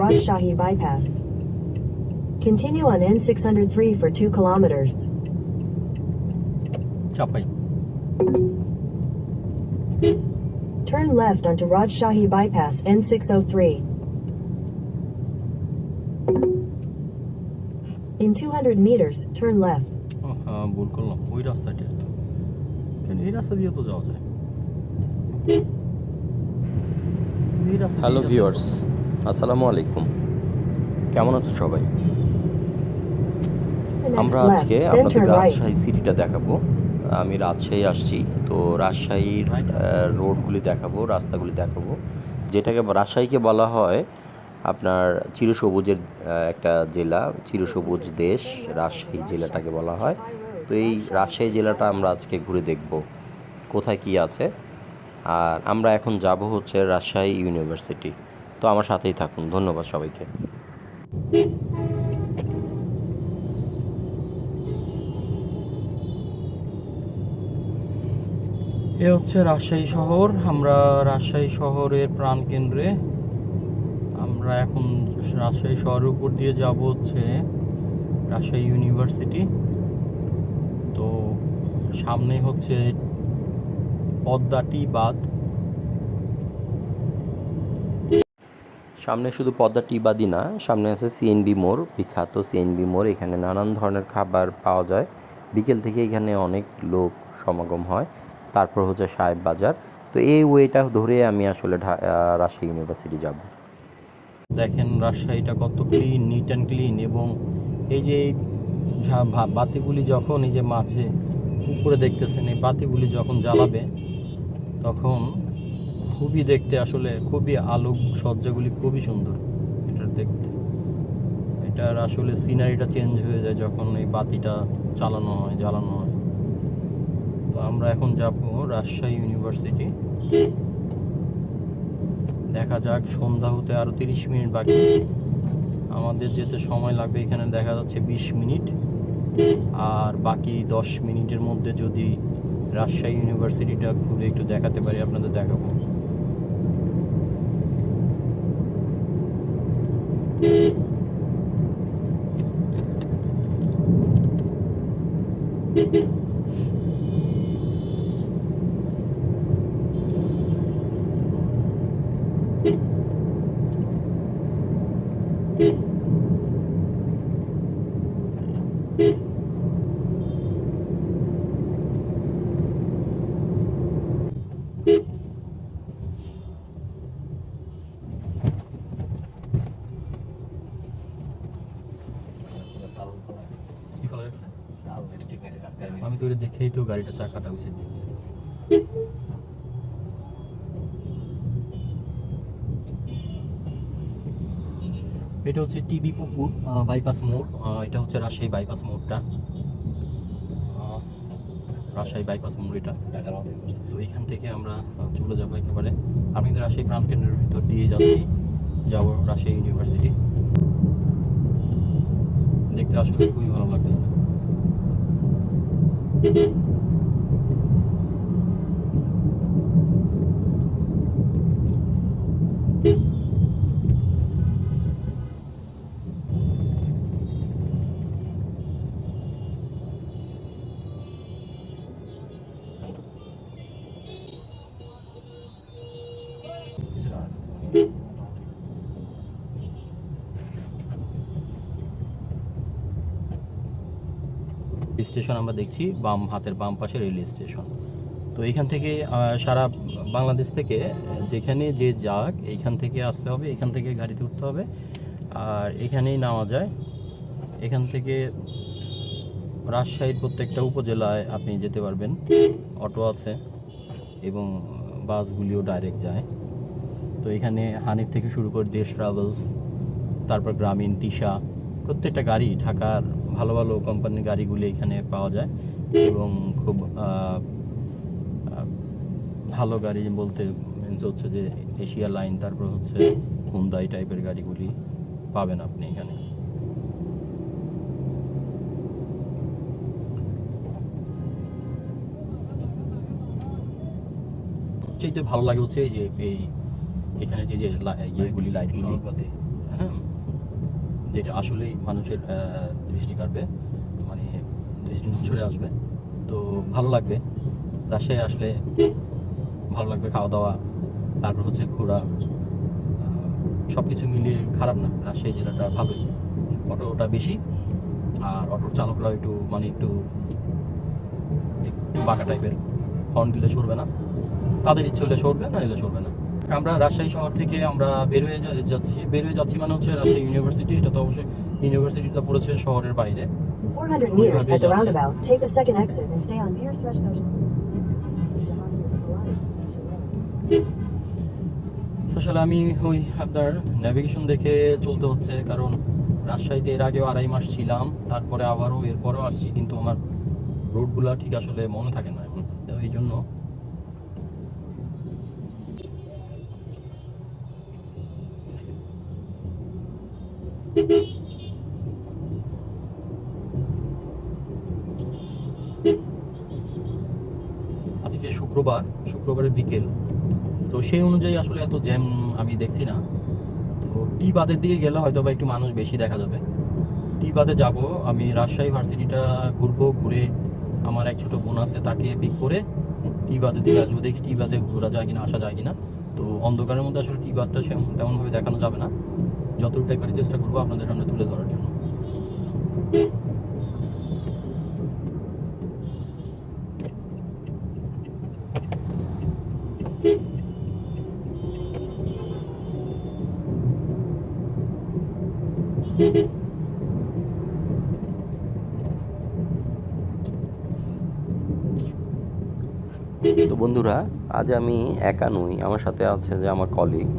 Rajshahi bypass. Continue on N603 for 2 kilometers. Chapai Turn left onto Rajshahi bypass N603. In 200 meters, turn left. ও, হ্যাঁ ভুল করলাম ওই রাস্তাটি তো কেন এই রাস্তা দিয়ে তো যাওয়া যায় এই রাস্তা দিয়ে হ্যালো যাওয়া ভিউয়ার্স আসসালামু আলাইকুম। কেমন আছো সবাই? আমরা আজকে আপনাদের রাজশাহী সিটিটা দেখাবো। আমি রাজশাহী আসছি। তো রাজশাহীর রোডগুলি দেখাবো রাস্তাগুলি দেখাবো। যেটাকে রাজশাহীকে বলা হয় আপনার চিরসবুজের একটা জেলা। চিরসবুজ দেশ রাজশাহী জেলাটাকে বলা হয়। তো এই রাজশাহী জেলাটা আমরা আজকে ঘুরে দেখব। কোথায় কি আছে? আর আমরা এখন যাব হচ্ছে রাজশাহী ইউনিভার্সিটি। তো আমার সাথেই থাকুন। ধন্যবাদ সবাইকে। এ হচ্ছে রাজশাহী শহর। আমরা রাজশাহী শহরের প্রাণকেন্দ্রে আমরা এখন রাজশাহী শহরের উপর দিয়ে যাব হচ্ছে রাজশাহী ইউনিভার্সিটি। তো সামনে হচ্ছে পদ্মাটি বাঁধ। সামনে শুধু পদ্মা টিবাদি না, সামনে আছে সিএনবি মোড়, বিখ্যাত সিএনবি মোড়। এখানে নানান ধরনের খাবার পাওয়া যায়। বিকেল থেকে এখানে অনেক লোক সমাগম হয়। তারপর হচ্ছে সাহেব বাজার। তো এই ওয়েটা ধরে আমি আসলে রাজশাহী ইউনিভার্সিটি যাব। দেখেন রাজশাহীটা কত ক্লিন নিট অ্যান্ড ক্লিন এবং এই যে বাতিগুলি যখন এই যে মাছে উপরে দেখতেছেন, এই বাতিগুলি যখন জ্বালাবে, তখন খুবই দেখতে আসলে খুবই আলোক সজ্জাগুলি খুবই সুন্দর এটার দেখতে। এটার আসলে সিনারিটা চেঞ্জ হয়ে যায় যখন এই বাতিটা চালানো হয়, জ্বালানো হয়। তো আমরা এখন যাব রাজশাহী ইউনিভার্সিটি দেখা যাক, সন্ধ্যা হতে আরও তিরিশ মিনিট বাকি। আমাদের যেতে সময় লাগবে এখানে দেখা যাচ্ছে বিশ মিনিট। আর বাকি দশ মিনিটের মধ্যে যদি রাজশাহী ইউনিভার্সিটিটা ঘুরে একটু দেখাতে পারি, আপনাদের দেখাবো। আমি তো গাড়িটা চাকাটা উঠে দিয়েছি এটা হচ্ছে টিবি পুকুর বাইপাস মোড় এটা হচ্ছে রাজশাহী বাইপাস মোড়টা। রাজশাহী বাইপাস মোড় এটা তো এখান থেকে আমরা চলে যাব একেবারে। আমি কিন্তু রাজশাহী প্রাণকেন্দ্রের ভিতর দিয়ে যাচ্ছি। যাব রাজশাহী ইউনিভার্সিটি। দেখতে আসলে খুবই ভালো লাগতেছে। thank you. স্টেশন আমরা দেখছি, বাম হাতের বাম পাশে রেল স্টেশন। তো এখান থেকে সারা বাংলাদেশ থেকে যেখানে যে যাক এইখান থেকে আসতে হবে, এখান থেকে গাড়িতে উঠতে হবে। আর এখানেই নামা যায়। এখান থেকে রাজশাহীর প্রত্যেকটা উপজেলায় আপনি যেতে পারবেন। অটো আছে এবং বাসগুলিও ডাইরেক্ট যায়। তো এখানে হানিফ থেকে শুরু করে দেশ ট্রাভেলস তারপর গ্রামীণ, তিশা, প্রত্যেকটা গাড়ি ঢাকার ভালো ভালো কোম্পানির গাড়িগুলি এখানে পাওয়া যায় এবং খুব ভালো গাড়ি বলতে means হচ্ছে যে এশিয়া লাইন তারপর হচ্ছে হুন্দাই টাইপের গাড়িগুলি পাবেন আপনি এখানে। সবচেয়ে ভালো লাগে হচ্ছে এই যে এই এখানে যে যে ইয়েগুলি লাইটগুলি যেটা আসলেই মানুষের দৃষ্টি কাটবে মানে দৃষ্টি নজরে আসবে। তো ভালো লাগবে। রাজশাহী আসলে ভালো লাগবে, খাওয়া দাওয়া, তারপর হচ্ছে ঘোরা সব কিছু মিলিয়ে খারাপ না। রাজশাহী জেলাটা ভালোই। অটোটা বেশি, আর অটোর চালকরা একটু মানে একটু একটু বাঁকা টাইপের হর্ন দিলে সরবে না। তাদের ইচ্ছে হলে সরবে না এলে সরবে না। আমরা রাজশাহী শহর থেকে আমরা বের হয়ে যাচ্ছি। বের হয়ে যাচ্ছি মানে হচ্ছে রাজশাহী ইউনিভার্সিটি এটা তো অবশ্যই ইউনিভার্সিটিটা পড়েছে শহরের বাইরে। 400 meters at the roundabout, take the second exit and stay on Pierce Rush আসলে আমি ওই আপনার নেভিগেশন দেখে চলতে হচ্ছে কারণ রাজশাহীতে এর আগেও আড়াই মাস ছিলাম তারপরে আবারও এরপরও আসছি কিন্তু আমার রোডগুলা ঠিক আসলে মনে থাকে না এখন। এই জন্য আজকে শুক্রবার শুক্রবারের বিকেল তো সেই অনুযায়ী আসলে এত জ্যাম আমি দেখছি না। তো টি বাদের দিকে গেলে হয়তো বা একটু মানুষ বেশি দেখা যাবে। টি বাদে যাব, আমি রাজশাহী ভার্সিটিটা ঘুরবো, ঘুরে আমার এক ছোটো বোন আছে, তাকে পিক করে টি বাদের দিকে আসব। দেখি টি বাদে ঘোরা যায় কিনা, আসা যায় কিনা। তো অন্ধকারের মধ্যে আসলে টি বাদটা তেমনভাবে দেখানো যাবে না। যতটুকু একবারই চেষ্টা করব আপনাদের সামনে তুলে ধরার জন্য তো বন্ধুরা আজ আমি একা নই। আমার সাথে আছে যে আমার কলিগ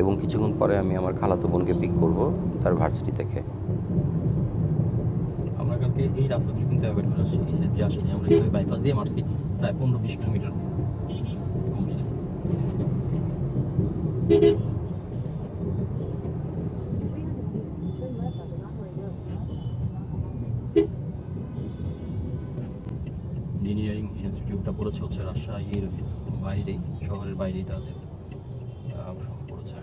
এবং কিছুক্ষণ পরে আমি আমার খালাতো বোনকে পিক করব তার ভার্সিটি থেকে। আমরা কালকে এই রাস্তাগুলো কিন্তু অ্যাভয়েড করে আসছি এই সাইড দিয়ে আসিনি। আমরা এইভাবে বাইপাস দিয়ে মারছি প্রায় পনেরো বিশ কিলোমিটার। কমছে। ইঞ্জিনিয়ারিং ইনস্টিটিউটটা পড়েছে হচ্ছে রাজশাহীর বাইরেই শহরের বাইরেই তাদের পড়েছে।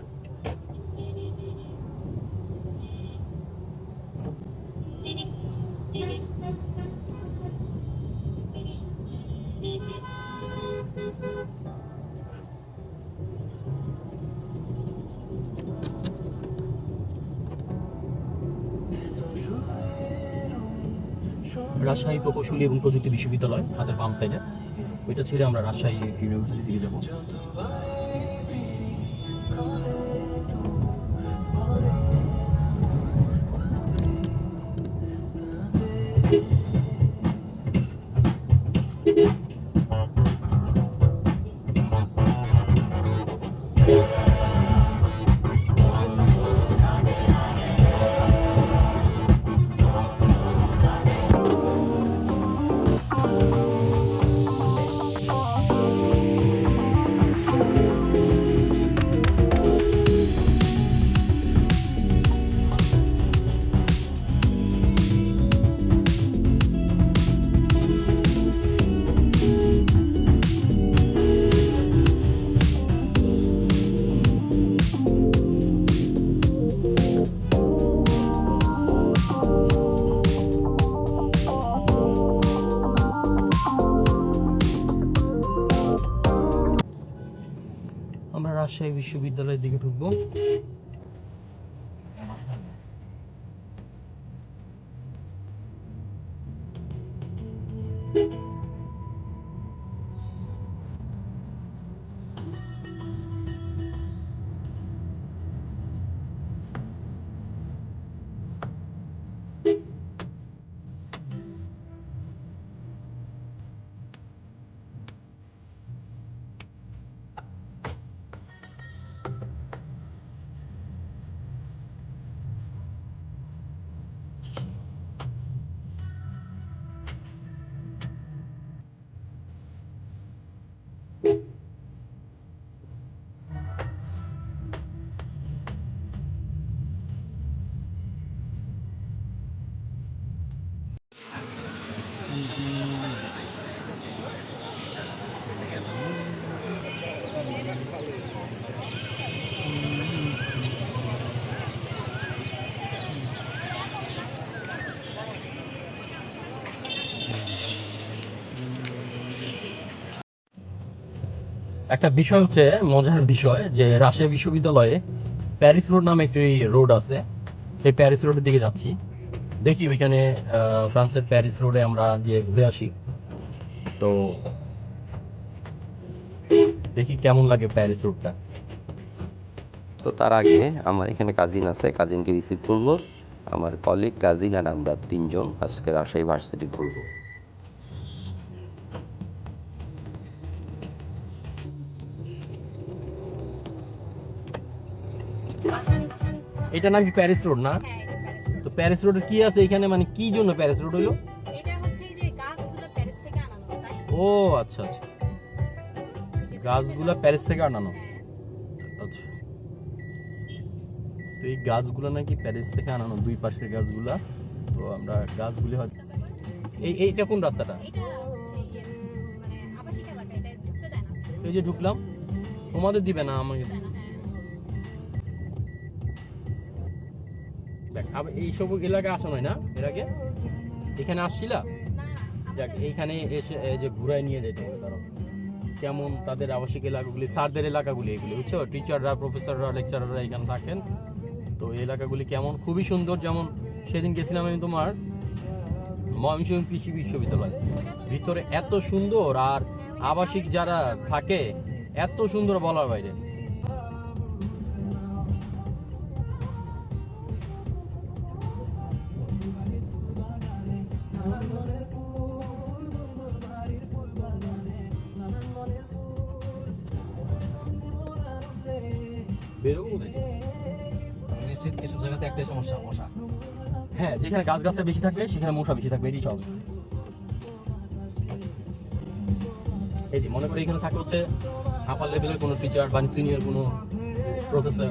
রাজশাহী প্রকৌশলী এবং প্রযুক্তি বিশ্ববিদ্যালয় হাতের বাম সাইডে ওইটা ছেড়ে আমরা রাজশাহী ইউনিভার্সিটি দিকে যাব। আমরা একটা বিষয় হচ্ছে মজার বিষয় যে রাজশাহী বিশ্ববিদ্যালয়ে প্যারিস রোড নামে একটি রোড আছে। সেই প্যারিস রোডের দিকে যাচ্ছি। দেখি ওইখানে ফ্রান্সের প্যারিস রোডে আমরা যে ঘুরে আসি। তো দেখি কেমন লাগে প্যারিস রোডটা। তো তার আগে আমার এখানে কাজিন আছে। কাজিনকে রিসিভ করব। আমার কলিগ কাজিন আর আমরা তিনজন আজকে রাজশাহী ভার্সিটি ঘুরবো এটা নাকি প্যারিস রোড না? হ্যাঁ রোড। তো প্যারিস রোডের কি আছে এখানে? মানে কি জন্য প্যারিস রোড হলো? ও আচ্ছা আচ্ছা। গাছগুলা প্যারিস থেকে আনানো? হ্যাঁ। আচ্ছা। তো এই গাছগুলো নাকি প্যারিস থেকে আনানো দুই পাশের গাছগুলা। তো আমরা গাছগুলি হয়তো এই এইটা কোন রাস্তাটা? ইয়ে মানে এই যে ঢুকলাম। তোমাদের দিবে না আমাকে? দেখ, আবার এইসব এলাকায় আসো না, এর আগে? এখানে আসছিলা? যাক, এইখানে এসে, এই যে ঘুরায় নিয়ে যেতে হবে ধরো কেমন তাদের আবাসিক এলাকাগুলি, স্যারদের এলাকাগুলি এগুলি, বুঝছ? টিচাররা, প্রফেসররা, লেকচারাররা এখানে থাকেন। তো এই এলাকাগুলি কেমন? খুবই সুন্দর, যেমন সেদিন গেছিলাম আমি তোমার ময়মনসিংহ কৃষি বিশ্ববিদ্যালয়। ভিতরে এত সুন্দর, আর আবাসিক যারা থাকে, এত সুন্দর বলার বাইরে। একটাই সমস্যা, মশা। হ্যাঁ যেখানে গাছ গাছটা বেশি থাকবে, সেখানে মশা বেশি থাকবে, এটাই সব এই মনে করি এখানে থাকে হচ্ছে আপার লেভেলের কোনো টিচার বা সিনিয়র কোনো প্রফেসর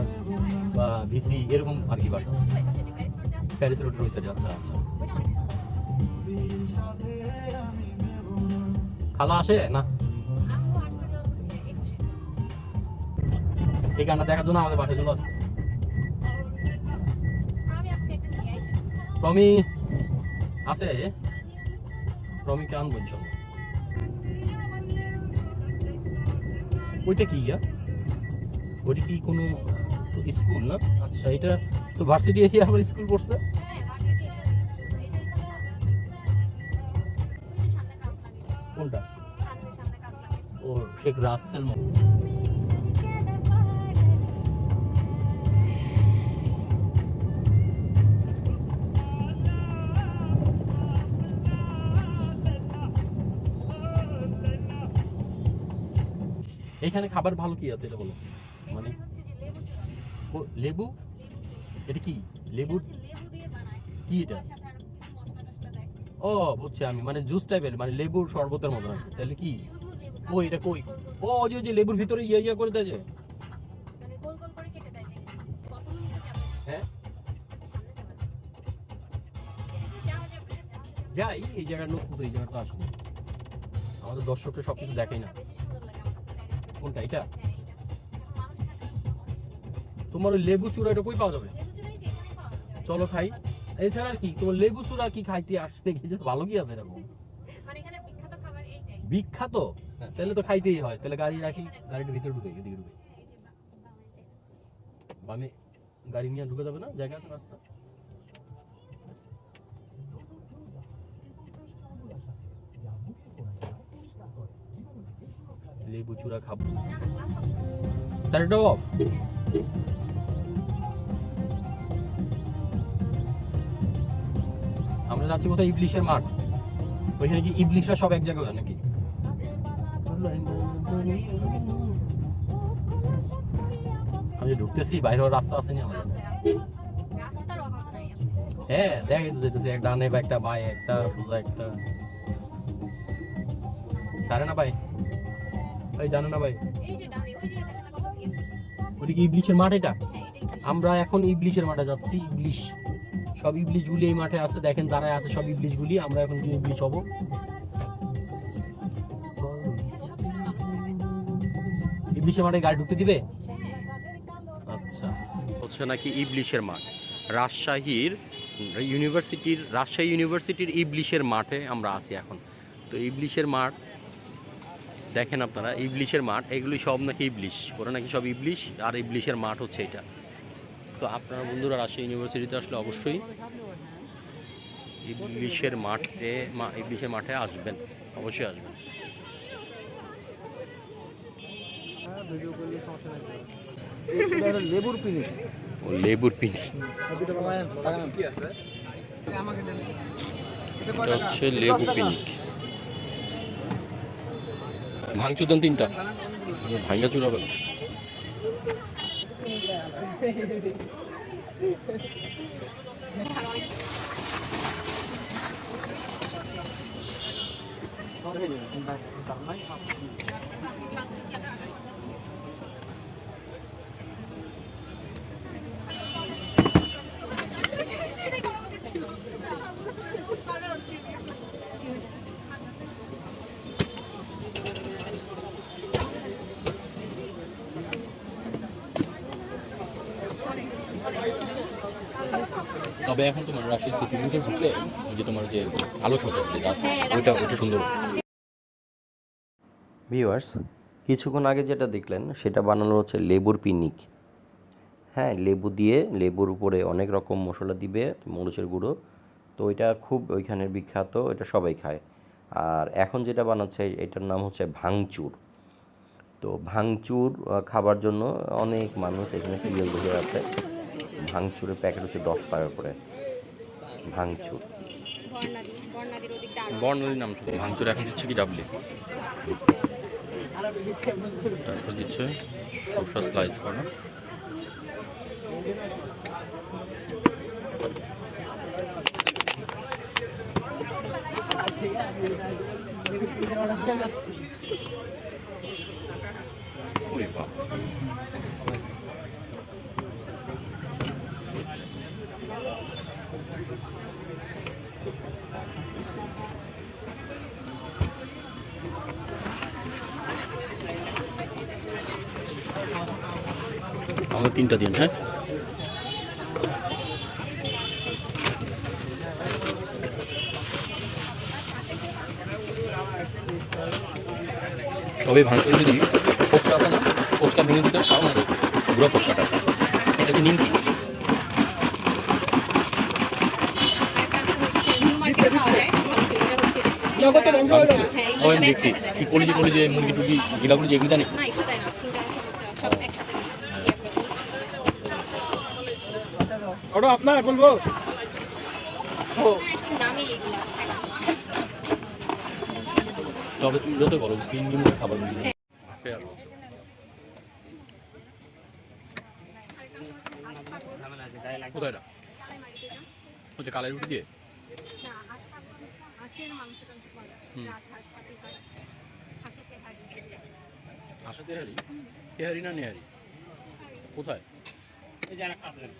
বা ভিসি এরকম আর কি বাসা। প্যারিস রোডে রয়েছে আচ্ছা আচ্ছা। খালা আসে, না? এই গানটা দেখার জন্য আমাদের বাসায় চলে আসছে। প্রমি আছে? প্রমিকে আনব ইনশাল্লাহ। ওইটা কি ইয়া? ওইটা কি কোনো স্কুল না? আচ্ছা এটা তো ভার্সিটি এরিয়া আবার স্কুল পড়ছে? কোনটা? ও শেখ রাসেল মো- এখানে খাবার ভালো কি আছে এটা বলো? মানে লেবু এটা কি? লেবু কি এটা? ও বুঝছি আমি মানে জুস টাইপের মানে লেবুর শরবতের মতো নাকি তাহলে কি? ও এটা কই? ও যে- যে লেবুর ভিতরে ইয়ে ইয়ে করে দেয় যে। মানে হ্যাঁ? যাই এই জায়গার লোক তো এই জায়গাটা আসবে আমাদের দর্শককে সবকিছু দেখাই না। কোনটা? এটা তোমার ওই লেবু চূড়া এটা কই পাওয়া যাবে? চলো খাই। এছাড়া কি? তোমার লেবু চূড়া কি খাইতে আসলে কি ভালো কি আছে এরকম? মানে বিখ্যাত? তাহলে তো খাইতেই হয়। তাহলে গাড়ি রাখি গাড়িটা ভিতরে ঢুকে এদিকে ঢুকে যে- বামে গাড়ি নিয়ে ঢুকে যাবে না? জায়গা আছে রাস্তা? লেবু চূড়া খাব। অফ আমরা যাচ্ছি কোথায়? ইবলিশের মাঠ। ওইখানে কি ইবলিশরা সব এক জায়গায় নাকি? আমি ঢুকতেছি, বাইরে রাস্তা আছে না আমাদের। হ্যাঁ দেখে একটা একটা একটা। একটা না ভাই ভাই জানে না ভাই যে যে। ওটা কি ইবলিশের মাঠ এটা হ্যাঁ। আমরা এখন ইবলিশের মাঠে যাচ্ছি ইবলিশ সব ইবলিশ গুলি এই মাঠে আছে দেখেন দাঁড়ায় আছে সব ইবলিশ গুলি আমরা এখন কি ইবলিশ হব। ইবলিশের মাঠে গাড়ি ঢুকতে দিবে হ্যাঁ। আচ্ছা হচ্ছে নাকি ইবলিশের মাঠ রাজশাহীর ইউনিভার্সিটির রাজশাহী ইউনিভার্সিটির ইবলিশের মাঠে আমরা আছি এখন তো ইবলিশের মাঠ দেখেন আপনারা, ইবলিশের মাঠ, এগুলি সব নাকি ইবলিশ? ওরা নাকি সব ইবলিশ? আর ইবলিশের মাঠ হচ্ছে এটা। তো আপনারা বন্ধুরা, রাজশাহী ইউনিভার্সিটিতে আসলে অবশ্যই ইবলিশের মাঠে ইবলিশের মাঠে আসবেন, অবশ্যই আসবেন। লেবুর পিনি। ও লেবুর হচ্ছে লেবু পিনিক ভাঙচুর দেন তিনটা। ভাঙা চুরা তবে এখন তোমার রাশিয়া সিটি ভিতরে ঢুকলে ওই যে তোমার যে আলো সজ্জা যে ওইটা ওইটা সুন্দর। ভিউয়ার্স কিছুক্ষণ আগে যেটা দেখলেন সেটা বানানো হচ্ছে লেবুর পিনিক। হ্যাঁ লেবু দিয়ে লেবুর উপরে অনেক রকম মশলা দিবে মরিচের গুঁড়ো। তো এটা খুব ওইখানের বিখ্যাত এটা সবাই খায়। আর এখন যেটা বানাচ্ছে এটার নাম হচ্ছে ভাঙচুর। তো ভাঙচুর খাবার জন্য অনেক মানুষ এখানে সিরিয়াল বসে আছে। ভাঙচুরের প্যাকেট হচ্ছে দশ টাকা করে ভাঙচুর। বর্ণালী নাম শুধু ভাঙচুর এখন দিচ্ছে কি ডাবলি তারপর দিচ্ছে শসা স্লাইস করা। ওরে বাপ তিনটা দিন হ্যাঁ? তবে ভাঙচুর যদি ফোকসা আছে না? ফোকসা ভেঙে দিতে খাও না পুরো ফোকসাটা এটা কি নিমকি হচ্ছে হ্যাঁ, আমি সব দেখছি। কি কলিজি কলিজি মুরগি টুকি গিলা কলিজি এগুলো জানি। না এটা দেয় না সিঙ্গারা সমোসা সব একসাথে ইয়ে করে। ওটা আপনার, বলব? তবে তুই যত বলো, তিন দিনের খাবার কোথায় কালাই রুটি দিয়ে? হাঁস তেহারি? তেহারি না নেহারি? কোথায়?